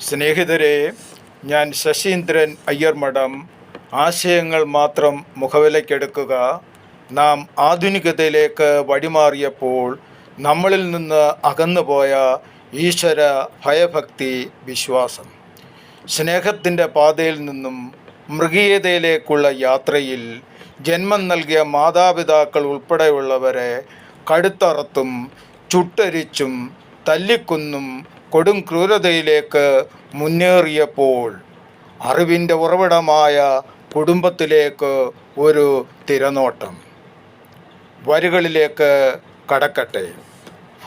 സ്നേഹിതരെ ഞാൻ ശശീന്ദ്രൻ അയ്യർ അയ്യർമഠം ആശയങ്ങൾ മാത്രം മുഖവിലയ്ക്കെടുക്കുക നാം ആധുനികതയിലേക്ക് വഴിമാറിയപ്പോൾ നമ്മളിൽ നിന്ന് അകന്നുപോയ ഈശ്വര ഭയഭക്തി വിശ്വാസം. സ്നേഹത്തിന്റെ പാതയിൽ നിന്നും മൃഗീയതയിലേക്കുള്ള യാത്രയിൽ ജന്മം നൽകിയ മാതാപിതാക്കൾ ഉൾപ്പെടെയുള്ളവരെ കടുത്തറത്തും ചുട്ടരിച്ചും തല്ലിക്കൊന്നും കൊടും ക്രൂരതയിലേക്ക് മുന്നേറിയപ്പോൾ അറിവിന്റെ ഉറവിടമായ കുടുംബത്തിലേക്ക് ഒരു തിരനോട്ടം. വരികളിലേക്ക് കടക്കട്ടെ.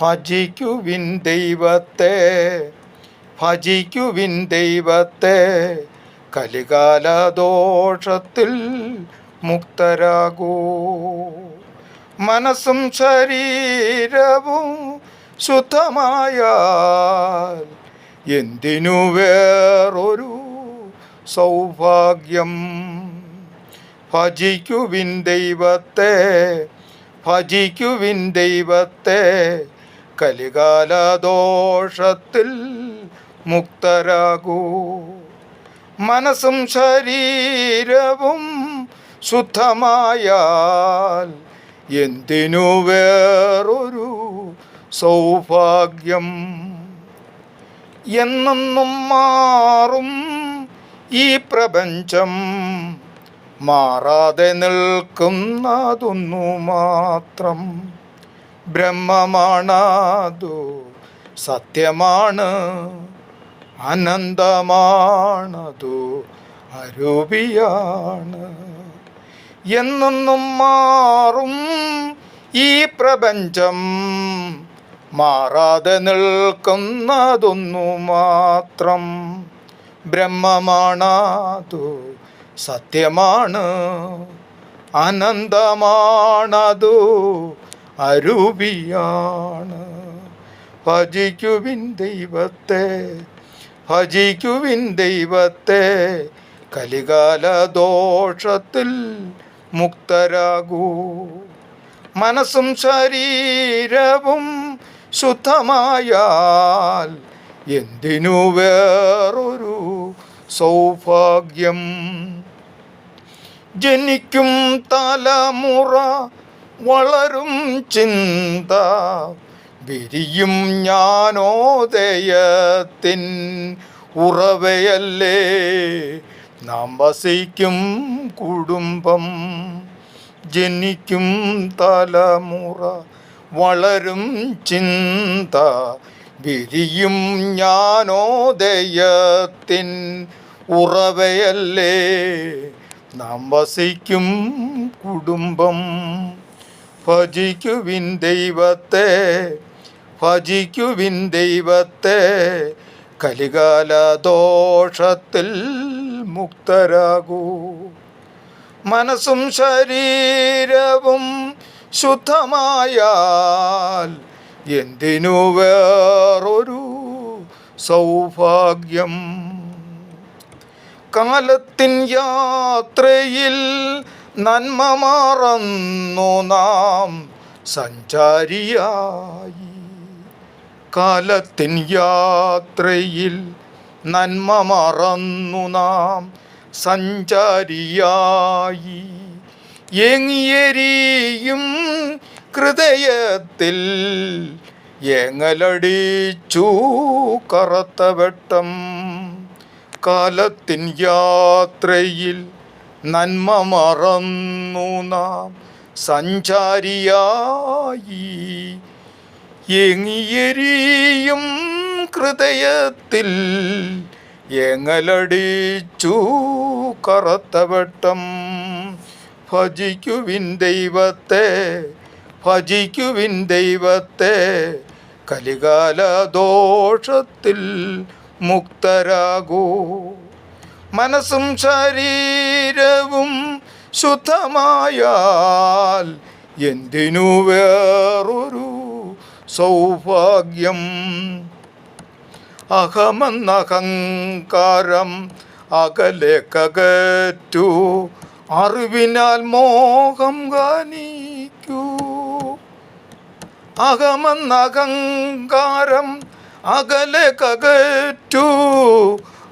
ഭജിക്കുവിൻ ദൈവത്തെ ഭജിക്കുവിൻ ദൈവത്തെ കലികാല ദോഷത്തിൽ മുക്തരാകൂ. മനസ്സും ശരീരവും ശുദ്ധമായാൽ എന്തിനു വേറൊരു സൗഭാഗ്യം? ഭജിക്കുവിൻ ദൈവത്തെ ഭജിക്കുവിൻ ദൈവത്തെ കലികാല ദോഷത്തിൽ മുക്തരാകൂ. മനസ്സും ശരീരവും ശുദ്ധമായാൽ എന്തിനു വേറൊരു സൗഭാഗ്യം എന്നെന്നും മാറും ഈ പ്രപഞ്ചം. മാറാതെ നിൽക്കുന്നതൊന്നു മാത്രം ബ്രഹ്മമാണതു. സത്യമാണ് അനന്തമാണതു അരൂപിയാണ്. എന്നെന്നും മാറും ഈ പ്രപഞ്ചം. മാറാതെ നിൽക്കുന്നതൊന്നു മാത്രം ബ്രഹ്മമാണാതു സത്യമാണ് അനന്തമാണതു അരൂപിയാണ്. ഭജിക്കുവിൻ ദൈവത്തെ ഭജിക്കുവിൻ ദൈവത്തെ കലികാല ദോഷത്തിൽ മുക്തരാകൂ. മനസ്സും ശരീരവും ശുദ്ധമായാൽ എന്തിനു വേറൊരു സൗഭാഗ്യം? ജനിക്കും തലമുറ വളരും ചിന്ത വിരിയും ജ്ഞാനോദയത്തിൻ ഉറവയല്ലേ? നാം വസിക്കും കുടുംബം ജനിക്കും തലമുറ വളരും ചിന്ത വിരിയും ജ്ഞാനോദയത്തിൻ ഉറവയല്ലേ? നാം വസിക്കും കുടുംബം ഭജിക്കുവിൻ ദൈവത്തെ ഭജിക്കുവിൻ ദൈവത്തെ കലികാല ദോഷത്തിൽ മുക്തരാകൂ. മനസ്സും ശരീരവും ശുദ്ധമായാൽ എന്തിനു വേറൊരു സൗഭാഗ്യം? കാലത്തിൻ യാത്രയിൽ നന്മ മറന്നു നാം സഞ്ചാരിയായി. കാലത്തിൻ യാത്രയിൽ നന്മ മറന്നു നാം സഞ്ചാരിയായി. എങ്ങിയെരിയും ഹൃദയത്തിൽ ഏങ്ങലടിച്ചു കറുത്ത വെട്ടം. കാലത്തിൻ യാത്രയിൽ നന്മ മറന്നു നാം സഞ്ചാരിയായി. എങ്ങിയെരിയും ഹൃദയത്തിൽ ഏങ്ങലടിച്ചു കറുത്ത വെട്ടം. ഭജിക്കുവിൻ ദൈവത്തെ ഭജിക്കുവിൻ ദൈവത്തെ. കലികാല ദോഷത്തിൽ മുക്തരാകൂ. മനസ്സും ശരീരവും ശുദ്ധമായാൽ എന്തിനു വേറൊരു സൗഭാഗ്യം? അഹമെന്നഹങ്കാരം അകലെ കകറ്റു. അറിവിനാൽ മോഹം ഗാനിക്കൂ അഹമെന്നഹങ്കാരം അകലെ കകറ്റു.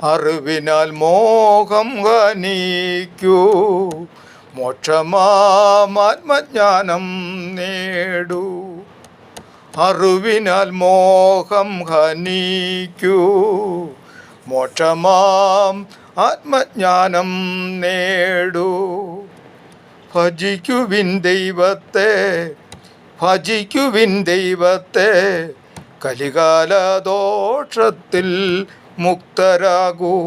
അറിവിനാൽ മോഹം ഹനിക്കൂ മോക്ഷമാത്മജ്ഞാനം നേടൂ. അറിവിനാൽ മോഹം ഹനിക്കൂ മോക്ഷമാം ആത്മജ്ഞാനം നേടൂ. ഭജിക്കുവിൻ ദൈവത്തെ ഭജിക്കുവിൻ ദൈവത്തെ കലികാലദോഷത്തിൽ മുക്തരാകൂ.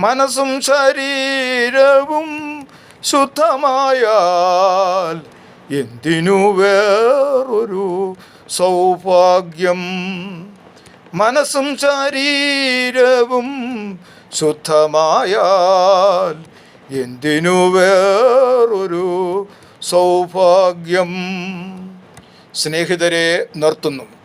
മനസ്സും ശരീരവും ശുദ്ധമായാൽ എന്തിനു വേറൊരു സൗഭാഗ്യം? മനസ്സും ശരീരവും ശുദ്ധമായാൽ എന്തിനു വേറൊരു സൗഭാഗ്യം? സ്നേഹിതരെ നിർത്തുന്നു.